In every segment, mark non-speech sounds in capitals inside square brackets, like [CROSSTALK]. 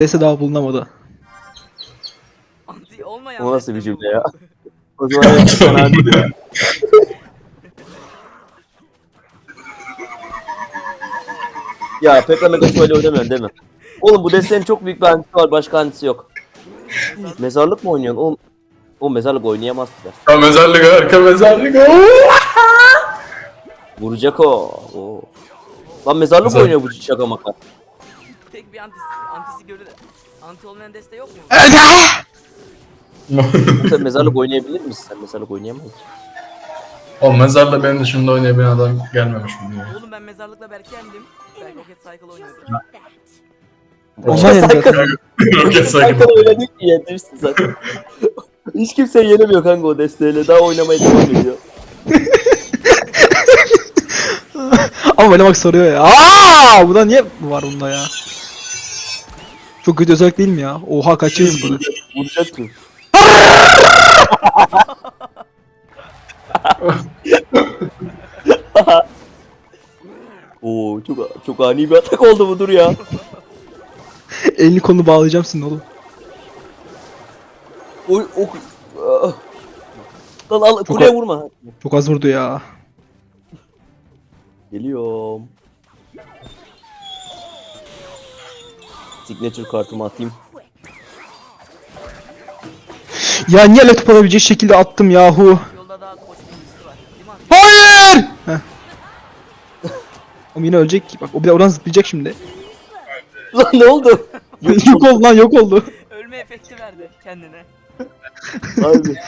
Dese daha bulunamadı. Anti olmayan O nasıl bir bu. cümle ya? [LAUGHS] O zaman [LAUGHS] hadi ya. Ya Pekka Megası öyle oynamıyorsun değil mi? Oğlum bu destenin çok büyük bir antisi var başka antisi yok. Mezarlık mı oynuyorsun? Oğlum, o mezarlık oynayamaz ki. Arka mezarlık arka mezarlık. Oo! Vuracak o. Oo. Lan mezarlık Mezar- oynuyor bu şaka maka. Tek bir antisi, antisi görü anti olmayan deste yok mu? Sen mezarlık oynayabilir misin? Sen mezarlık oynayamaz mısın? o mezarla benim dışımda oynayabilen adam gelmemiş mi diyor. Oğlum ben mezarlıkla Berk'i yendim. Berk Rocket Cycle. Onlar yenildi. Roket Kanka saygı. oynadık ki yendirsin zaten. [LAUGHS] Hiç kimse yenemiyor kanka o desteğiyle. Daha oynamaya devam ediyor. [LAUGHS] Ama oynamak soruyor ya. Aa, bu da niye var bunda ya? Çok kötü özellik değil mi ya? Oha kaçırız bunu. Vuracak mı? Oo çok çok ani bir atak oldu bu dur ya. Elini kolunu bağlayacağım senin oğlum. O o Ah. Lan al kuleye vurma. Çok az vurdu ya. Geliyorum. Signature kartımı atayım. Ya niye laptop alabilecek şekilde attım yahu? Yolda daha koç bilgisi var. Değil mi anti? Hayır! Oğlum yine ölecek ki. Bak o bir de oradan zıplayacak şimdi. [LAUGHS] Lan ne oldu? [LAUGHS] yok oldu lan yok oldu. Ölme efekti verdi kendine. Harbi. [LAUGHS]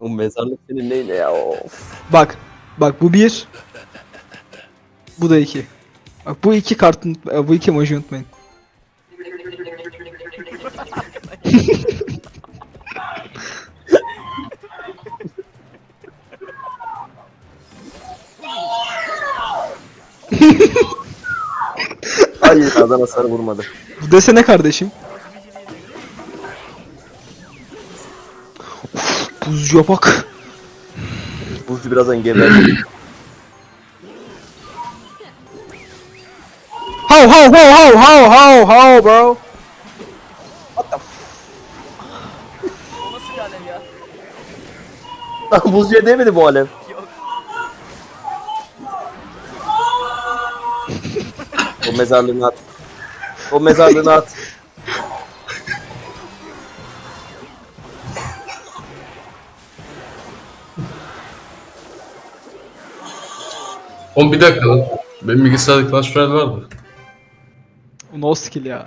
O mezarlık senin neyle ya of. Bak. Bak bu bir. Bu da iki. Bak bu iki kartın e, bu iki emoji unutmayın. [LAUGHS] Hayır adam hasar vurmadı. Bu desene kardeşim. Uf, buzcuya bak. Buzcu birazdan geberdi. How how how how how how how bro? O nasıl bir alev ya? Lan buzcuya değmedi bu alev. Yok. O mezarlığını at. O mezarlığını at. Oğlum bir dakika lan. Benim bilgisayarda Clash Royale vardı. o nosso que ele é.